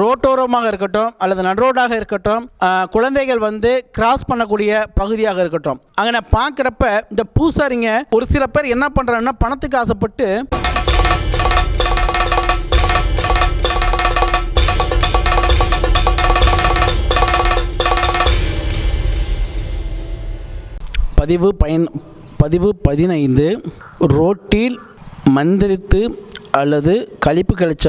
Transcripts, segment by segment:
ரோட்டோரமாக இருக்கட்டும் அல்லது நடுரோடாக இருக்கட்டும் குழந்தைகள் வந்து கிராஸ் பண்ணக்கூடிய பகுதியாக இருக்கட்டும். அங்கே நான் பார்க்குறப்ப இந்த பூசாரிங்க ஒரு சில பேர் என்ன பண்ணுறாங்கன்னா பணத்துக்கு ஆசைப்பட்டு பதிவு பயன் பதிவு பதினைந்து ரோட்டில் மந்திரித்து அல்லது கழிப்பு கழிச்ச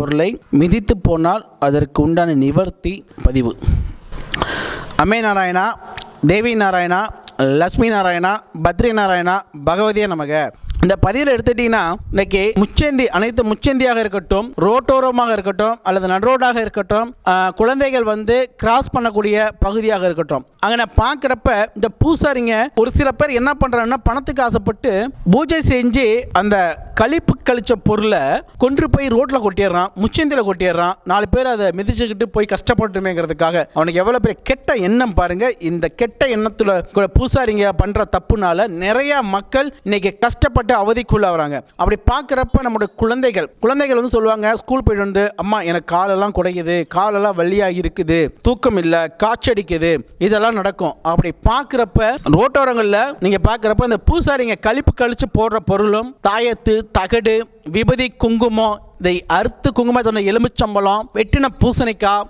பொருளை மிதித்து போனால் அதற்கு உண்டான நிவர்த்தி பதிவு. அமே நாராயணா தேவி நாராயணா லக்ஷ்மி நாராயணா பத்ரி நாராயணா பகவதியே நமக. இந்த பதிவில் எடுத்துட்டீங்கன்னா இன்னைக்கு முச்சேந்தி அனைத்து முச்சேந்தியாக இருக்கட்டும் ரோட்டோரமாக இருக்கட்டும் அல்லது நடுரோடாக இருக்கட்டும் குழந்தைகள் வந்து கிராஸ் பண்ணக்கூடிய பகுதியாக இருக்கட்டும். அங்கே நான் பார்க்குறப்ப இந்த பூசாரிங்க ஒரு சில பேர் என்ன பண்ணுறாங்கன்னா பணத்துக்கு ஆசைப்பட்டு பூஜை செஞ்சு அந்த கழிப்பு கழிச்ச பொருளை கொண்டு போய் ரோட்டில் கொட்டிடுறான் முச்சந்தியில் கொட்டிடுறான். நாலு பேர் அதை மிதிச்சுக்கிட்டு போய் கஷ்டப்பட்டுமேங்கிறதுக்காக. அவனுக்கு எவ்வளோ பெரிய கெட்ட எண்ணம் பாருங்கள் இந்த கெட்ட எண்ணத்தில் கூட பூசாரிங்க பண்ணுற தப்புனால நிறையா மக்கள் இன்னைக்கு கஷ்டப்பட்டு அவதிக்குள்ளாகிறாங்க. அப்படி பார்க்குறப்ப நம்மளுடைய குழந்தைகள் குழந்தைகள் வந்து சொல்லுவாங்க ஸ்கூல் போயிட்டு வந்து அம்மா எனக்கு காலெல்லாம் குடையுது காலெல்லாம் வலியாக இருக்குது தூக்கம் இல்லை காய்ச்சடிக்குது இதெல்லாம் நடக்கும். அப்படி பார்க்குறப்ப ரோட்டோரங்களில் நீங்கள் பார்க்குறப்ப இந்த பூசாரிங்க கழிப்பு கழிச்சு போடுற பொருளும் தாயத்து தகடு விபதி குங்குமம் இதை அறுத்து குங்குமத்தோட எலுமிச்சம்பழம் வெட்டின பூசணிக்காய்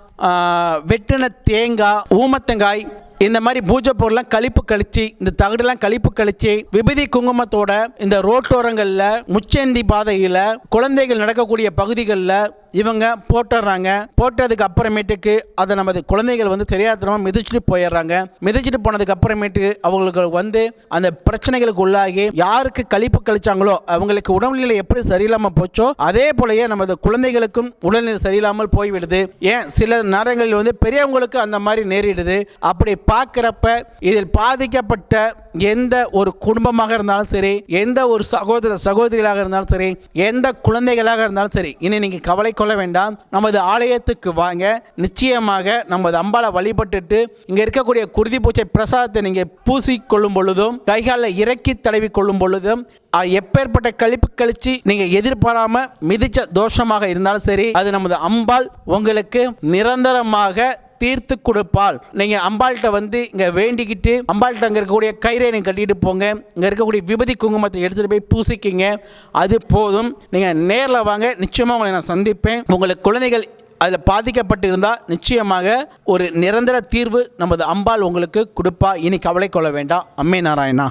வெட்டின தேங்காய் ஊமத்தங்காய் இந்த மாதிரி பூஜை பொருள்லாம் கழிப்பு கழிச்சு இந்த தகடுலாம் கழிப்பு கழிச்சு விபதி குங்குமத்தோட இந்த ரோட்டோரங்களில் முச்சேந்தி பாதையில் குழந்தைகள் நடக்கக்கூடிய பகுதிகளில் இவங்க போட்டுடுறாங்க போட்டதுக்கு அப்புறமேட்டுக்கு அதை நமது குழந்தைகள் வந்து தெரியாதனமாக மிதிச்சுட்டு போயிடுறாங்க. மிதிச்சுட்டு போனதுக்கு அப்புறமேட்டு அவங்களுக்கு வந்து அந்த பிரச்சனைகளுக்கு உள்ளாகி யாருக்கு கழிப்பு கழிச்சாங்களோ அவங்களுக்கு உடல்நிலை எப்படி சரியில்லாமல் போச்சோ அதே போலயே நமது குழந்தைகளுக்கும் உடல்நிலை சரியில்லாமல் போய்விடுது. ஏன்? சில நேரங்களில் வந்து பெரியவங்களுக்கு அந்த மாதிரி நேரிடுது. அப்படி பார்க்குறப்ப இதில் பாதிக்கப்பட்ட எந்த ஒரு குடும்பமாக இருந்தாலும் சரி எந்த ஒரு சகோதர சகோதரிகளாக இருந்தாலும் சரி எந்த குழந்தைகளாக இருந்தாலும் சரி இனி நீங்கள் கவலை கொள்ள வேண்டாம். நமது ஆலயத்துக்கு வாங்க. நிச்சயமாக நமது அம்பாளை வழிபட்டுட்டு இங்கே இருக்கக்கூடிய குருதி பூச்சை பிரசாதத்தை நீங்கள் பூசிக்கொள்ளும் பொழுதும் கைகாலில் இறக்கி தடவி கொள்ளும் பொழுதும் எப்பேற்பட்ட கழிப்பு கழிச்சு நீங்கள் எதிர்பாராம மிதிச்ச தோஷமாக இருந்தாலும் சரி அது நமது அம்பாள் உங்களுக்கு நிரந்தரமாக தீர்த்து கொடுப்பாள். நீங்க அம்பாள்கிட்ட வந்து இங்க வேண்டிக்கிட்டு அம்பாள்கிட்ட அங்க இருக்கக்கூடிய கயிறை கட்டிட்டு போங்க. இங்க இருக்கக்கூடிய விபதி குங்குமத்தை எடுத்துட்டு போய் பூசிக்கிங்க. அது போதும். நீங்க நேரில் வாங்க. நிச்சயமா உங்களை நான் சந்திப்பேன். உங்களுக்கு குழந்தைகள் அதில் பாதிக்கப்பட்டு இருந்தால் நிச்சயமாக ஒரு நிரந்தர தீர்வு நமது அம்பாள் உங்களுக்கு கொடுப்பா. இனி கவலை கொள்ள வேண்டாம். அம்மே நாராயணா.